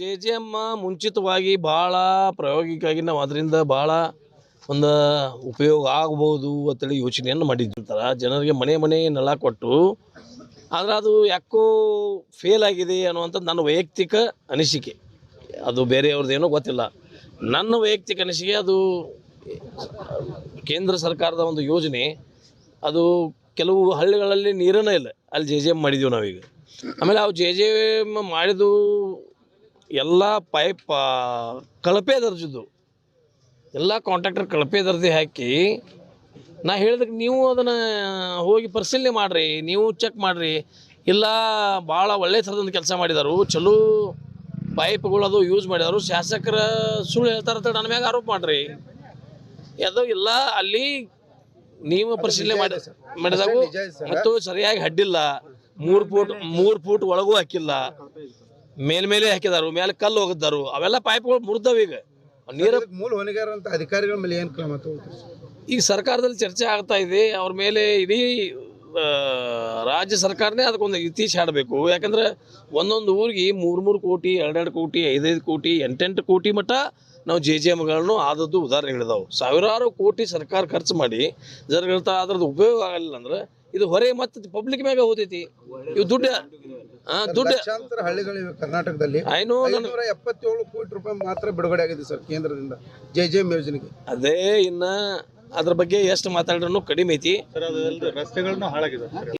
J J ಎಮ್ಮ ಮುಂಚಿತವಾಗಿ ಭಾಳ ಪ್ರಾಯೋಗಿಕವಾಗಿ ನಾವು ಅದರಿಂದ ಭಾಳ ಒಂದು ಉಪಯೋಗ ಆಗ್ಬೋದು ಅಂತೇಳಿ ಯೋಚನೆಯನ್ನು ಮಾಡಿದ್ದಿರ್ತಾರ. ಜನರಿಗೆ ಮನೆ ಮನೆ ನೆಲ ಕೊಟ್ಟು, ಆದರೆ ಅದು ಯಾಕೋ ಫೇಲ್ ಆಗಿದೆ ಅನ್ನುವಂಥದ್ದು ನನ್ನ ವೈಯಕ್ತಿಕ ಅನಿಸಿಕೆ. ಅದು ಬೇರೆಯವ್ರದ್ದೇನೋ ಗೊತ್ತಿಲ್ಲ. ನನ್ನ ವೈಯಕ್ತಿಕ ಅನಿಸಿಕೆ ಅದು ಕೇಂದ್ರ ಸರ್ಕಾರದ ಒಂದು ಯೋಜನೆ. ಅದು ಕೆಲವು ಹಳ್ಳಿಗಳಲ್ಲಿ ನೀರನೇ ಇಲ್ಲ. ಅಲ್ಲಿ ಜೆ ಜೆ ಎಂ ಮಾಡಿದ್ದೀವಿ ನಾವೀಗ. ಆಮೇಲೆ ಅವು ಜೆ ಜೆ ಎಂ ಮಾಡಿದ್ದು ಎಲ್ಲ ಪೈಪ್ ಕಳಪೆ ದರ್ಜದ್ದು. ಎಲ್ಲ ಕಾಂಟ್ರಾಕ್ಟರ್ ಕಳಪೆ ದರ್ಜೆ ಹಾಕಿ ನಾ ಹೇಳಿದಕ್ಕೆ ನೀವು ಅದನ್ನು ಹೋಗಿ ಪರಿಶೀಲನೆ ಮಾಡಿರಿ ನೀವು ಚೆಕ್ ಮಾಡಿರಿ. ಇಲ್ಲ ಭಾಳ ಒಳ್ಳೆ ಥರದಿಂದ ಕೆಲಸ ಮಾಡಿದರು ಚಲೋ ಪೈಪ್ಗಳು ಅದು ಯೂಸ್ ಮಾಡಿದರು. ಶಾಸಕರ ಸುಳ್ಳು ಹೇಳ್ತಾರೆ ಅಂತ ನನ್ನ ಮ್ಯಾಗ ಆರೋಪ ಮಾಡ್ರಿ. ಅದು ಇಲ್ಲ ಅಲ್ಲಿ ನೀವು ಪರಿಶೀಲನೆ ಮಾಡಿ ಮಾಡಿದಾಗ ಮತ್ತು ಸರಿಯಾಗಿ ಹಡ್ಡಿಲ್ಲ. ಮೂರು ಫೂಟ್ ಮೂರು ಫೂಟ್ ಒಳಗೂ ಹಾಕಿಲ್ಲ. ಮೇಲ್ಮೇಲೆ ಹಾಕಿದಾರು ಮೇಲೆ ಕಲ್ಲು ಹೋಗಿದ್ದಾರು ಅವೆಲ್ಲ ಪೈಪ್ಗಳು ಮುರಿದವ ಈಗ. ನೀರ ಮೂಲ ಹೊಣೆಗಾರಂತ ಅಧಿಕಾರಿಗಳ ಮೇಲೆ ಏನು ಕ್ರಮ ಈಗ ಸರ್ಕಾರದಲ್ಲಿ ಚರ್ಚೆ ಆಗ್ತಾ ಇದೆ ಅವ್ರ ಮೇಲೆ ಇಡೀ ರಾಜ್ಯ ಸರ್ಕಾರನೇ ಅದಕ್ಕೊಂದು ಇತ್ತೀಚೆ ಆಡಬೇಕು ಯಾಕಂದ್ರೆ ಒಂದೊಂದು ಊರಿಗೆ ಮೂರು ಮೂರು ಕೋಟಿ ಎರಡೆರಡು ಕೋಟಿ ಐದೈದು ಕೋಟಿ ಎಂಟೆಂಟು ಕೋಟಿ ಮಟ್ಟ ನಾವು ಜೆ ಜೆ ಎಮ್ಗಳನ್ನು ಆದದ್ದು ಉದಾಹರಣೆ ಉದಾಹರಣೆಗಳಿದಾವೆ. ಸಾವಿರಾರು ಕೋಟಿ ಸರ್ಕಾರ ಖರ್ಚು ಮಾಡಿ ಜನಗಳ ಅದ್ರದ್ದು ಉಪಯೋಗ ಆಗಲಿಲ್ಲ ಅಂದ್ರೆ ಇದು ಹೊರೆ ಮತ್ತೆ ಪಬ್ಲಿಕ್ ಮ್ಯಾಗ ಹೋದೈತಿ ಇವು ದುಡ್ಡು ದುಡ್ಡು ಲಕ್ಷಾಂತರ ಹಳ್ಳಿಗಳಿವೆ ಕರ್ನಾಟಕದಲ್ಲಿ. ಐನೋ ನನ್ನ ಐನೂರ ಎಪ್ಪತ್ತೇಳು ಕೋಟಿ ರೂಪಾಯಿ ಮಾತ್ರ ಬಿಡುಗಡೆ ಆಗಿದೆ ಸರ್ ಕೇಂದ್ರದಿಂದ ಜೆ ಜೆ ಎಂ ಯೋಜನೆಗೆ. ಅದೇ ಇನ್ನ ಅದ್ರ ಬಗ್ಗೆ ಎಷ್ಟು ಮಾತಾಡ್ರೂ ಕಡಿಮೆ ಐತಿ. ರಸ್ತೆಗಳನ್ನು ಹಾಳಾಗಿದೆ